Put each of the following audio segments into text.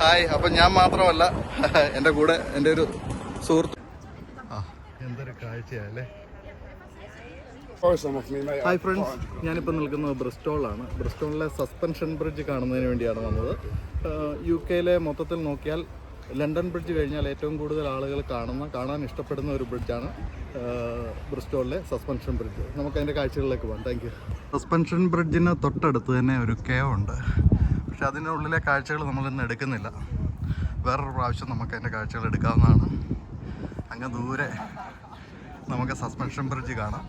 Hi അപ്പം ഞാൻ മാത്രമല്ല എന്റെ കൂടെ എന്റെ ഒരു സുഹൃത്ത്. ആ. എന്തൊരു കാഴ്ചയല്ലേ. ഹായ് ഫ്രണ്ട്സ് ഞാനിപ്പോൾ നിൽക്കുന്നത് ബ്രിസ്റ്റോളാണ് ബ്രിസ്റ്റോളിലെ സസ്പെൻഷൻ ബ്രിഡ്ജ് കാണുന്നതിന് വേണ്ടിയാണ് വന്നത്. യു കെയിലെ മൊത്തത്തിൽ നോക്കിയാൽ ലണ്ടൻ ബ്രിഡ്ജ് കഴിഞ്ഞാൽ ഏറ്റവും കൂടുതൽ ആളുകൾ കാണുന്ന കാണാൻ ഇഷ്ടപ്പെടുന്ന ഒരു ബ്രിഡ്ജാണ് ബ്രിസ്റ്റോളിലെ സസ്പെൻഷൻ ബ്രിഡ്ജ്. നമുക്ക് അതിന്റെ കാഴ്ചകളിലേക്ക് പോകാം. താങ്ക് യു സസ്പെൻഷൻ ബ്രിഡ്ജിന് തൊട്ടടുത്ത് തന്നെ ഒരു കേവ് ഉണ്ട്. പക്ഷെ അതിന്റെ ഉള്ളിലെ കാഴ്ചകൾ നമ്മളിന്ന് എടുക്കുന്നില്ല. വേറൊരു പ്രാവശ്യം നമുക്ക് അതിന്റെ കാഴ്ചകൾ എടുക്കാവുന്നതാണ്. അങ്ങ് ദൂരെ നമുക്ക് സസ്പെൻഷൻ ബ്രിഡ്ജ് കാണാം.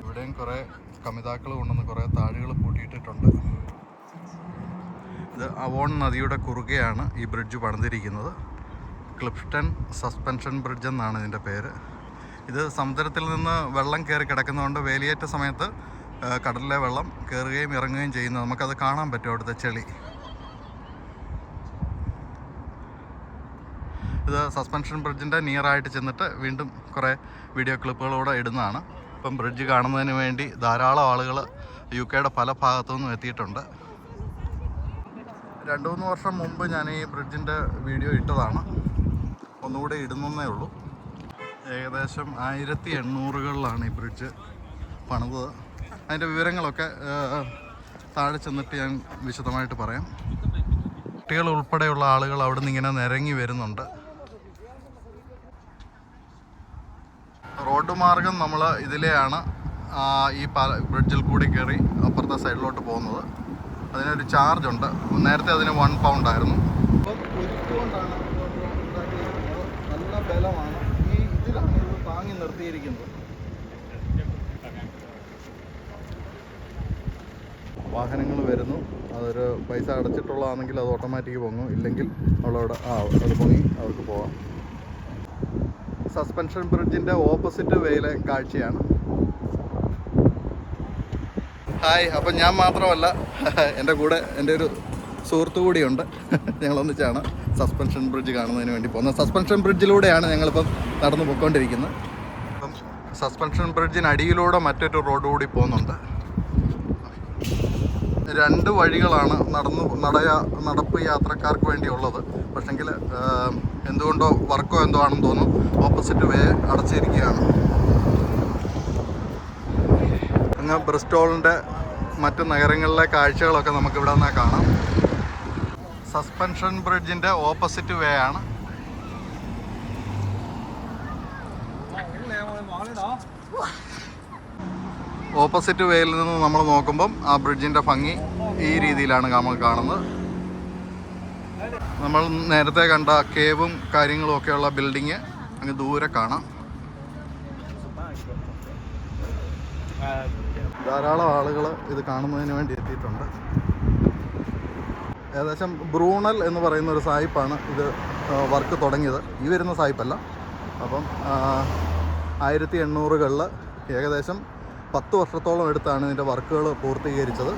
ഇവിടെയും കുറേ കമിതാക്കൾ കൊണ്ടുവന്ന് കുറേ താഴുകൾ പൂട്ടിയിട്ടിട്ടുണ്ട്. ഇത് അവോൺ നദിയുടെ കുറുകെയാണ് ഈ ബ്രിഡ്ജ് പണിതിരിക്കുന്നത്. ക്ലിഫ്റ്റൺ സസ്പെൻഷൻ ബ്രിഡ്ജ് എന്നാണ് ഇതിന്റെ പേര്. ഇത് സമുദ്രത്തിൽ നിന്ന് വെള്ളം കയറി കിടക്കുന്നതുകൊണ്ട് വേലിയേറ്റ സമയത്ത് കടലിലെ വെള്ളം കയറുകയും ഇറങ്ങുകയും ചെയ്യുന്നത് നമുക്കത് കാണാൻ പറ്റും അവിടുത്തെ ചെളി. ഇത് സസ്പെൻഷൻ ബ്രിഡ്ജിന്റെ നിയറായിട്ട് ചെന്നിട്ട് വീണ്ടും കുറേ വീഡിയോ ക്ലിപ്പുകളൂടെ ഇടുന്നതാണ്. ഇപ്പം ബ്രിഡ്ജ് കാണുന്നതിന് വേണ്ടി ധാരാളം ആളുകൾ യു കെയുടെ പല ഭാഗത്തു നിന്നും എത്തിയിട്ടുണ്ട്. രണ്ട് മൂന്ന് വർഷം മുമ്പ് ഞാൻ ഈ ബ്രിഡ്ജിന്റെ വീഡിയോ ഇട്ടതാണ്. ഒന്നുകൂടെ ഇടുന്നേ ഉള്ളൂ. ഏകദേശം ആയിരത്തി എണ്ണൂറുകളിലാണ് ഈ ബ്രിഡ്ജ് പണിതത്. അതിന്റെ വിവരങ്ങളൊക്കെ താഴെ ചെന്നിട്ട് ഞാൻ വിശദമായിട്ട് പറയാം. കുട്ടികൾ ഉൾപ്പെടെയുള്ള ആളുകൾ അവിടെ നിന്ന് ഇങ്ങനെ നിരങ്ങി വരുന്നുണ്ട്. റോഡ് മാർഗം നമ്മൾ ഇതിലെയാണ് ഈ ബ്രിഡ്ജിൽ കൂടി കയറി അപ്പുറത്തെ സൈഡിലോട്ട് പോകുന്നത്. അതിനൊരു ചാർജ് ഉണ്ട് നേരത്തെ അതിന് വൺ പൗണ്ട് ആയിരുന്നു. നല്ല ബലമാണ്. ഈ ഇതിലാണ് ഇത് താങ്ങി നിർത്തിയിരിക്കുന്നത്. വാഹനങ്ങൾ വരുന്നു. അതൊരു പൈസ അടച്ചിട്ടുള്ളതാണെങ്കിൽ അത് ഓട്ടോമാറ്റിക് പൊങ്ങും. ഇല്ലെങ്കിൽ അവളവിടെ ആ അത് പൊങ്ങി അവർക്ക് പോവാം. സസ്പെൻഷൻ ബ്രിഡ്ജിന്റെ ഓപ്പോസിറ്റ് വേയിലെ കാഴ്ചയാണ്. ഹായ് അപ്പം ഞാൻ മാത്രമല്ല എന്റെ കൂടെ എന്റെ ഒരു സുഹൃത്തു കൂടിയുണ്ട്. ഞങ്ങളൊന്നിച്ചാണ് സസ്പെൻഷൻ ബ്രിഡ്ജ് കാണുന്നതിന് വേണ്ടി പോകുന്നത്. സസ്പെൻഷൻ ബ്രിഡ്ജിലൂടെയാണ് ഞങ്ങളിപ്പം നടന്നു പോയിക്കൊണ്ടിരിക്കുന്നത് അപ്പം സസ്പെൻഷൻ ബ്രിഡ്ജിനടിയിലൂടെ മറ്റൊരു റോഡ് കൂടി പോകുന്നുണ്ട്. രണ്ട് വഴികളാണ് നടന്നു നടയ നടപ്പ് യാത്രക്കാർക്ക് വേണ്ടിയുള്ളത്. പക്ഷെങ്കിൽ എന്തുകൊണ്ടോ വർക്കോ എന്തോ ആണെന്ന് തോന്നുന്നു. ഓപ്പോസിറ്റ് വേ അടച്ചിരിക്കുകയാണ്. അങ്ങ് ബ്രിസ്റ്റോളിന്റെ മറ്റ് നഗരങ്ങളിലെ കാഴ്ചകളൊക്കെ നമുക്കിവിടെ നിന്നാൽ കാണാം. സസ്പെൻഷൻ ബ്രിഡ്ജിന്റെ ഓപ്പോസിറ്റ് വേ ആണ്. ഓപ്പോസിറ്റ് വേയിൽ നിന്ന് നമ്മൾ നോക്കുമ്പം ആ ബ്രിഡ്ജിന്റെ ഭംഗി ഈ രീതിയിലാണ് നമ്മൾ കാണുന്നത്. നമ്മൾ നേരത്തെ കണ്ട കേവും കാര്യങ്ങളും ഒക്കെയുള്ള ബിൽഡിങ് അങ്ങ് ദൂരെ കാണാം. ധാരാളം ആളുകൾ ഇത് കാണുന്നതിന് വേണ്ടി എത്തിയിട്ടുണ്ട്. ഏകദേശം ബ്രൂണൽ എന്ന് പറയുന്ന ഒരു സായിപ്പാണ് ഇത് വർക്ക് തുടങ്ങിയത്. ഈ വരുന്ന സായിപ്പല്ല. അപ്പം ആയിരത്തി എണ്ണൂറുകളിൽ ഏകദേശം പത്ത് വർഷത്തോളം എടുത്താണ് ഇതിന്റെ വർക്കുകൾ പൂർത്തീകരിച്ചത്.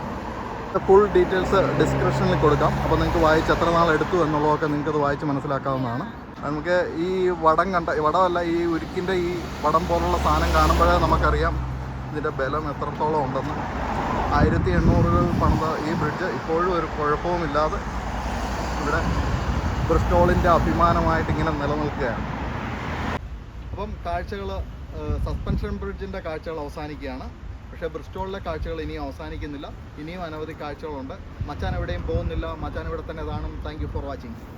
ഫുൾ ഡീറ്റെയിൽസ് ഡിസ്ക്രിപ്ഷനിൽ കൊടുക്കാം. അപ്പോൾ നിങ്ങൾക്ക് വായിച്ച് എത്ര നാൾ എടുത്തു എന്നുള്ളതൊക്കെ നിങ്ങൾക്ക് അത് വായിച്ച് മനസ്സിലാക്കാവുന്നതാണ്. നമുക്ക് ഈ വടം കണ്ട വടമല്ല ഈ ഉരുക്കിന്റെ ഈ വടം പോലുള്ള സാധനം കാണുമ്പോഴേ നമുക്കറിയാം ഇതിന്റെ ബലം എത്രത്തോളം ഉണ്ടെന്ന്. ആയിരത്തി എണ്ണൂറുകൾ പണിത ഈ ബ്രിഡ്ജ് ഇപ്പോഴും ഒരു കുഴപ്പവുമില്ലാതെ ഇവിടെ ബ്രിസ്റ്റോളിന്റെ അഭിമാനമായിട്ട് ഇങ്ങനെ നിലനിൽക്കുകയാണ്. അപ്പം കാഴ്ചകൾ സസ്പെൻഷൻ ബ്രിഡ്ജിന്റെ കാഴ്ചകൾ അവസാനിക്കുകയാണ്. പക്ഷേ ബ്രിസ്റ്റോളിലെ കാഴ്ചകൾ ഇനിയും അവസാനിക്കുന്നില്ല. ഇനിയും അനവധി കാഴ്ചകളുണ്ട്. മച്ചാൻ എവിടെയും പോകുന്നില്ല. മച്ചാൻ ഇവിടെ തന്നെ കാണും. Thank for watching